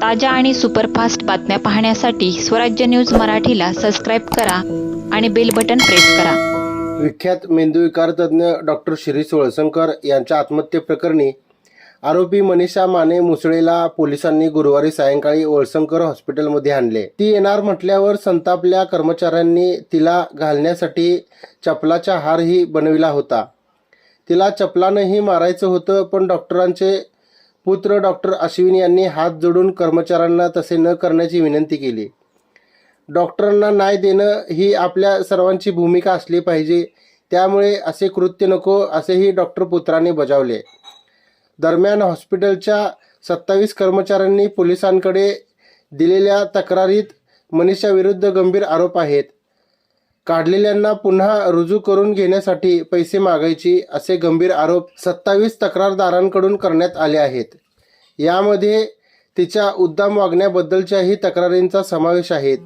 ताज्या आणि सुपरफास्ट बातम्या पाहण्यासाठी स्वराज्य न्यूज मराठीला सबस्क्राईब करा आणि बेल बटन प्रेस करा. विख्यात मेंदूविकार तज्ज्ञ डॉक्टर शिरीष सोळसंकर यांच्या आत्महत्येप्रकरणी आरोपी मनीषा माने मुसळेला पोलिसांनी गुरुवारी सायंकाळी ओळसंकर हॉस्पिटलमध्ये आणले. ती येणार म्हटल्यावर संतापल्या कर्मचाऱ्यांनी तिला घालण्यासाठी चपलाचा हारही बनविला होता. तिला चपलानंही मारायचं होतं पण डॉक्टरांचे पुत्र डॉक्टर अश्विन यांनी हात जोडून कर्मचाऱ्यांना तसे न करण्याची विनंती केली. डॉक्टरांना न्याय देणं ही आपल्या सर्वांची भूमिका असली पाहिजे. त्यामुळे असे कृत्य नको असेही डॉक्टर पुत्राने बजावले. दरम्यान हॉस्पिटलच्या सत्तावीस कर्मचाऱ्यांनी पोलिसांकडे दिलेल्या तक्रारीत मनीषाविरुद्ध गंभीर आरोप आहेत. काढलेल्यांना पुन्हा रुजू करून घेण्यासाठी पैसे मागायची असे गंभीर आरोप सत्तावीस तक्रारदारांकडून करण्यात आले आहेत. यामध्ये तिच्या उद्दाम वागण्याबद्दलच्याही तक्रारींचा समावेश आहेत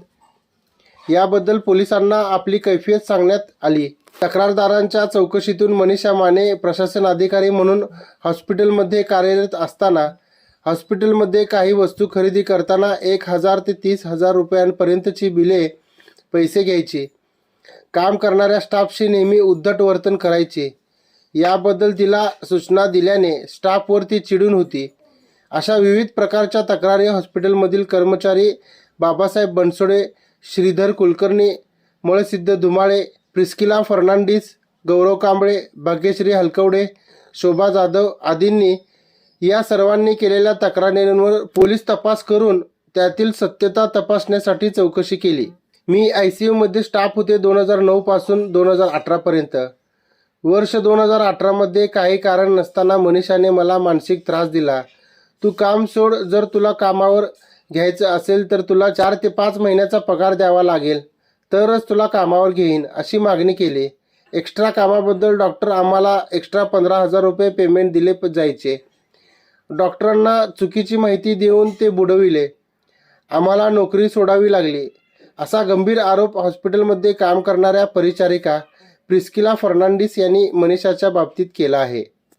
याबद्दल पोलिसांना आपली कैफियत सांगण्यात आली. तक्रारदारांच्या चौकशीतून मनीषा माने प्रशासन अधिकारी म्हणून हॉस्पिटलमध्ये कार्यरत असताना हॉस्पिटलमध्ये काही वस्तू खरेदी करताना एक हजार ते तीस हजार रुपयांपर्यंतची बिले पैसे घ्यायची. काम करणाऱ्या स्टाफशी नेहमी उद्धट वर्तन करायचे. याबद्दल तिला सूचना दिल्याने स्टाफवरती चिडून होती. अशा विविध प्रकारच्या तक्रारी हॉस्पिटलमधील कर्मचारी बाबासाहेब बनसोडे श्रीधर कुलकर्णी मळसिद्ध धुमाळे प्रिस्किला फर्नांडिस गौरव कांबळे भाग्यश्री हलकवडे शोभा जाधव आदींनी या सर्वांनी केलेल्या तक्रारींवर पोलीस तपास करून त्यातील सत्यता तपासण्यासाठी चौकशी केली. मी आय सी यूमध्ये स्टाफ होते दोन हजार नऊपासून दोन हजार अठरापर्यंत वर्ष दोन हजार अठरामध्ये काही कारण नसताना मनीषाने मला मानसिक त्रास दिला. तू काम सोड जर तुला कामावर घ्यायचं असेल तर तुला चार ते पाच महिन्याचा पगार द्यावा लागेल तरच तुला कामावर घेईन अशी मागणी केली. एक्स्ट्रा कामाबद्दल डॉक्टर आम्हाला एक्स्ट्रा पंधरा हजार रुपये पेमेंट दिले जायचे. डॉक्टरांना चुकीची माहिती देऊन ते बुडविले. आम्हाला नोकरी सोडावी लागली. असा गंभीर आरोप हॉस्पिटलमध्ये काम करणाऱ्या परिचारिका प्रिस्किला फर्नांडिस यांनी मनीषाच्या बाबतीत केला आहे.